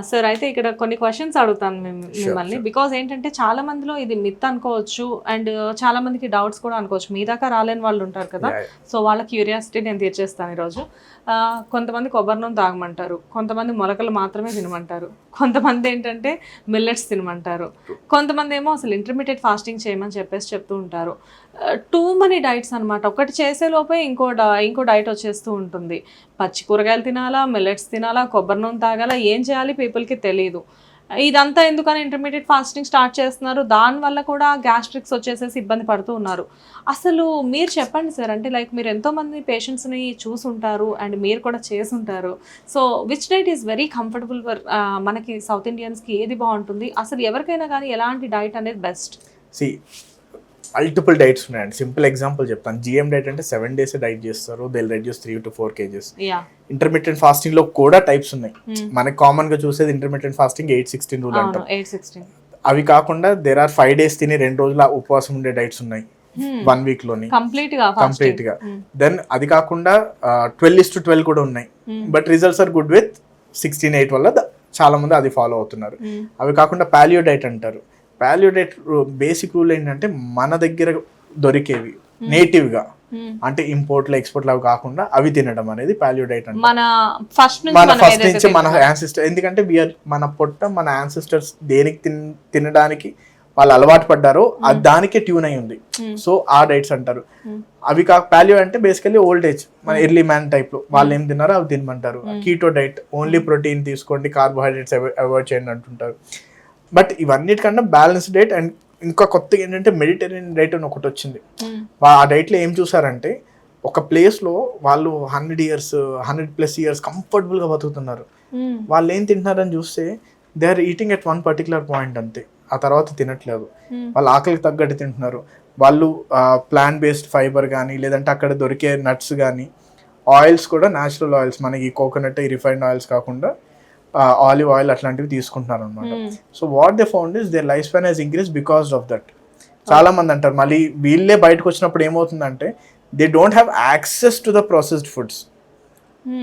Sir అయితే ఇక్కడ కొన్ని క్వశ్చన్స్ అడుగుతాను మిమ్- మిమ్మల్ని. బికాజ్ ఏంటంటే చాలా మందిలో ఇది మిత్ అనుకోవచ్చు అండ్ చాలా మందికి డౌట్స్ కూడా అనుకోవచ్చు. మీ దాకా రాలేని వాళ్ళు ఉంటారు కదా. సో వాళ్ళ క్యూరియాసిటీ నేను తీర్చేస్తాను ఈరోజు. కొంతమంది కొబ్బరి నూనె తాగమంటారు. కొంతమంది మొలకలు మాత్రమే తినమంటారు. కొంతమంది ఏంటంటే మిల్లెట్స్ తినమంటారు. కొంతమంది ఏమో అసలు ఇంటర్మీడియట్ ఫాస్టింగ్ చేయమని చెప్పేసి చెప్తూ ఉంటారు. టూ మనీ డైట్స్ అనమాట ఒకటి చేసే లోపే ఇంకో డ- ఇంకో డైట్ వచ్చేస్తూ ఉంటుంది. పచ్చి కూరగాయలు తినాలా మిల్లెట్స్ తినాలా కొబ్బరి నూనె తాగాలా ఏం చేయాలి పీపుల్కి తెలియదు ఇదంతా ఎందుకని ఇంటర్మీడియట్ ఫాస్టింగ్ స్టార్ట్ చేస్తున్నారు. దానివల్ల కూడా గ్యాస్ట్రిక్స్ వచ్చేసేసి ఇబ్బంది పడుతూ ఉన్నారు. అసలు మీరు చెప్పండి సార్ అంటే లైక్ మీరు ఎంతోమంది పేషెంట్స్ని చూసుంటారు అండ్ మీరు కూడా చేసుంటారు so which diet is very comfortable for మనకి సౌత్ ఇండియన్స్కి ఏది బాగుంటుంది? అసలు ఎవరికైనా కానీ ఎలాంటి డైట్ అనేది బెస్ట్? సి మల్టిపుల్ డైట్స్ ఉన్నాయండి. సింపుల్ ఎగ్జాంపుల్ చెప్తాను. జిఎం డైట్ అంటే సెవెన్ డేస్ డైట్ చేస్తారు. They reduce three to four kgs intermediate ఫాస్టింగ్లో కూడా టైప్స్ ఉన్నాయి. మనకి కామన్గా చూసేది intermediate fasting eight sixteen rule అవును అంటాం. ఎయిట్ సిక్స్టీన్ అవి కాకుండా దేర్ ఆర్ ఫైవ్ డేస్ తిని రెండు రోజుల ఉపవాసం ఉండే డైట్స్ ఉన్నాయి. వన్ వీక్లోని. కంప్లీట్గా కంప్లీట్గా. దెన్ అది కాకుండా ట్వెల్వ్ ఇస్ టు ట్వెల్వ్ కూడా ఉన్నాయి. But results are good with sixteen eight వల్ల చాలా మంది అది ఫాలో అవుతున్నారు. అవి కాకుండా పాలియో డైట్ అంటారు. పాలియో డైట్ బేసిక్ రూల్ ఏంటంటే మన దగ్గర దొరికేవి నేటివ్గా అంటే ఇంపోర్ట్లు ఎక్స్పోర్ట్లు అవి కాకుండా అవి తినడం అనేది పాలియో డైట్ అంటారు మన ఫస్ట్ నుంచి మన ఫస్ట్ నుంచి మన. యాన్సిస్టర్ ఎందుకంటే వీఆర్ మన పొట్ట మన యాన్సిస్టర్స్ దేనికి తిన్ తినడానికి వాళ్ళు అలవాటు పడ్డారో అది దానికే ట్యూన్ అయి ఉంది. Hmm. సో ఆ డైట్స్ అంటారు. అవి కాక పాలియో అంటే బేసికలీ ఓల్డ్ ఏజ్ మన ఎర్లీ మ్యాన్ టైప్లో. వాళ్ళు ఏం తిన్నారో అవి తినమంటారు. కీటో డైట్ ఓన్లీ ప్రోటీన్ తీసుకోండి కార్బోహైడ్రేట్స్ అవాయిడ్ చేయండి అంటుంటారు. బట్ ఇవన్నిటికన్నా బ్యాలెన్స్ డైట్ అండ్ ఇంకా కొత్తగా ఏంటంటే మెడిటేరియన్ డైట్ అని ఒకటి వచ్చింది. ఆ డైట్లో ఏం చూసారంటే ఒక ప్లేస్లో వాళ్ళు hundred years hundred plus years కంఫర్టబుల్గా బతుకుతున్నారు. వాళ్ళు ఏం తింటున్నారని చూస్తే they are eating at one particular point అంతే. ఆ తర్వాత తినట్లేదు. వాళ్ళు ఆకలికి తగ్గట్టు తింటున్నారు. వాళ్ళు ప్లాంట్ బేస్డ్ ఫైబర్ కానీ లేదంటే అక్కడ దొరికే నట్స్ కానీ ఆయిల్స్ కూడా న్యాచురల్ ఆయిల్స్ మనకి కోకోనట్ ఈ రిఫైన్డ్ ఆయిల్స్ కాకుండా ఆలివ్ ఆయిల్ అట్లాంటివి తీసుకుంటున్నారు అనమాట. So what they found is their life span has increase because of that చాలా మంది అంటారు మళ్ళీ వీళ్ళే బయటకు వచ్చినప్పుడు ఏమవుతుందంటే they don't have access to the processed foods.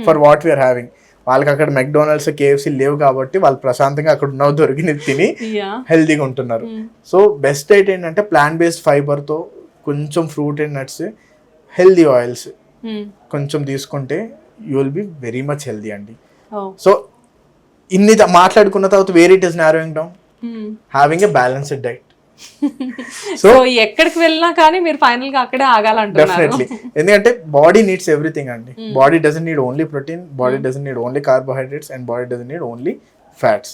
For what we are having వాళ్ళకి అక్కడ మెక్డొనాల్డ్స్ కేఎఫ్సీ లేవు కాబట్టి వాళ్ళు ప్రశాంతంగా అక్కడ ఉన్న దొరికినది తిని యా హెల్తీగా ఉంటున్నారు. సో బెస్ట్ డైట్ ఏంటంటే ప్లాంట్ బేస్డ్ ఫైబర్తో కొంచెం fruit and nuts healthy oils. కొంచెం తీసుకుంటే you will be very much healthy అండి సో ఇన్ని మాట్లాడుకున్న తర్వాత where it is narrowing down. Having a balanced diet so ఎక్కడికి వెళ్ళినా కానీ మీరు ఫైనల్గా అక్కడే ఆగాలంటున్నారు. డెఫినెట్లీ ఎందుకంటే బాడీ నీడ్స్ ఎవ్రీథింగ్ అండి. Body doesn't need only protein body doesn't need only carbohydrates and body doesn't need only fats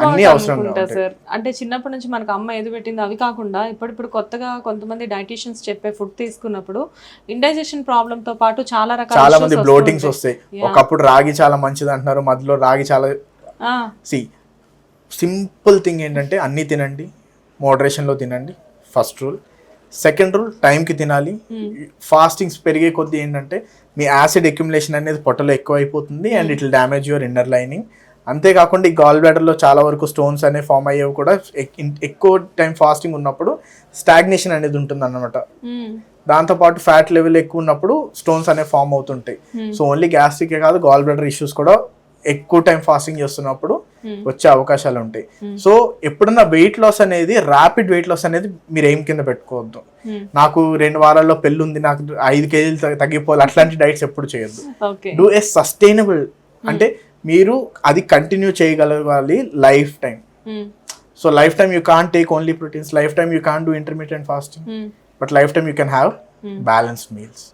అన్నీ అవసరం. సార్ అంటే చిన్నప్పటి నుంచి మనకు అమ్మ ఏది పెట్టింది అవి కాకుండా ఇప్పుడిప్పుడు కొత్తగా కొంతమంది డైటీషియన్స్ చెప్పే ఫుడ్ తీసుకున్నప్పుడు ఇండైజెషన్ ప్రాబ్లమ్తో పాటు చాలా రకాల చాలా మంది బ్లోటింగ్స్. వస్తాయి. ఒకప్పుడు రాగి చాలా మంచిది అంటున్నారు మధ్యలో రాగి చాలా సి సింపుల్ థింగ్ ఏంటంటే అన్నీ తినండి మోడరేషన్లో తినండి ఫస్ట్ రూల్ సెకండ్ రూల్ టైంకి తినాలి. ఫాస్టింగ్స్ పెరిగే కొద్దీ ఏంటంటే మీ యాసిడ్ అక్యుములేషన్ అనేది పొట్టలో ఎక్కువ అయిపోతుంది and it damage your inner lining అంతేకాకుండా ఈ గాల్ బ్లాడర్లో చాలా వరకు స్టోన్స్ అనేవి ఫామ్ అయ్యేవి కూడా ఎక్కువ టైం ఫాస్టింగ్ ఉన్నప్పుడు స్టాగ్నేషన్ అనేది ఉంటుంది అన్నమాట మ్మ్. దాంతోపాటు ఫ్యాట్ లెవెల్ ఎక్కువ ఉన్నప్పుడు స్టోన్స్ అనేవి ఫామ్ అవుతుంటాయి. Hmm. సో ఓన్లీ గ్యాస్ట్రికే కాదు గాల్ బ్లాడర్ ఇష్యూస్ కూడా ఎక్కువ టైం ఫాస్టింగ్ చేస్తున్నప్పుడు Hmm. వచ్చే అవకాశాలు ఉంటాయి. సో ఎప్పుడన్నా వెయిట్ లాస్ అనేది ర్యాపిడ్ వెయిట్ లాస్ అనేది మీరు ఏం కింద పెట్టుకోవద్దు. Hmm. నాకు రెండు వారాల్లో పెళ్ళి ఉంది నాకు ఐదు కేజీలు తగ్గి- తగ్గిపోవాలి అట్లాంటి డైట్స్ ఎప్పుడు చేయొద్దు. డూ ఏ సస్టైనబుల్ అంటే మీరు అది కంటిన్యూ చేయగలగాలి life time. So life time you can't take only proteins life time you can't do intermediate fasting. But life time you can have balanced meals